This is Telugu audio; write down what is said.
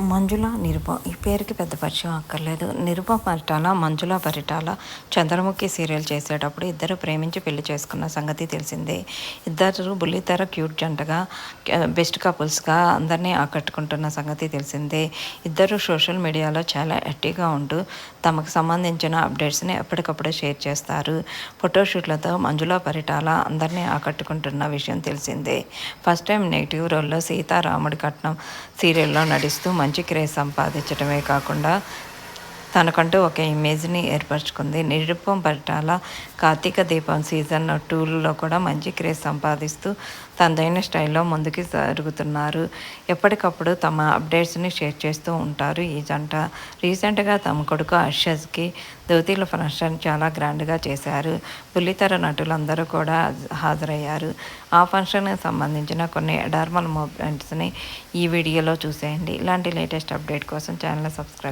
మంజుల నిరుప ఈ పేరుకి పెద్ద పరిచయం అక్కర్లేదు. నిరుప పరిటాల మంజుల పరిటాల చంద్రముఖి సీరియల్ చేసేటప్పుడు ఇద్దరు ప్రేమించి పెళ్ళి చేసుకున్న సంగతి తెలిసిందే. ఇద్దరు బుల్లితెర క్యూట్ జంటగా బెస్ట్ కపుల్స్గా అందరినీ ఆకట్టుకుంటున్న సంగతి తెలిసిందే. ఇద్దరు సోషల్ మీడియాలో చాలా యాక్టివ్గా ఉంటూ తమకు సంబంధించిన అప్డేట్స్ని ఎప్పటికప్పుడు షేర్ చేస్తారు. ఫోటోషూట్లతో మంజుల పరిటాల అందరినీ ఆకట్టుకుంటున్న విషయం తెలిసిందే. ఫస్ట్ టైం నెగిటివ్ రోల్లో సీతారాముడి కట్నం సీరియల్లో నటిస్తూ మంచి క్రేజ్ సంపాదించడమే కాకుండా తనకంటూ ఒక ఇమేజ్ని ఏర్పరచుకుంది. నిరుపం పట్టాల కార్తీక దీపం సీజన్ టూలో కూడా మంచి క్రేజ్ సంపాదిస్తూ తనదైన స్టైల్లో ముందుకు జరుగుతున్నారు. ఎప్పటికప్పుడు తమ అప్డేట్స్ని షేర్ చేస్తూ ఉంటారు ఈ జంట. రీసెంట్గా తమ కొడుకు అర్షజ్కి దోతీల ఫంక్షన్ చాలా గ్రాండ్గా చేశారు. బుల్లితెర నటులందరూ కూడా హాజరయ్యారు. ఆ ఫంక్షన్కి సంబంధించిన కొన్ని అడార్మల్ మూమెంట్స్ని ఈ వీడియోలో చూసేయండి. ఇలాంటి లేటెస్ట్ అప్డేట్ కోసం ఛానల్ సబ్స్క్రైబ్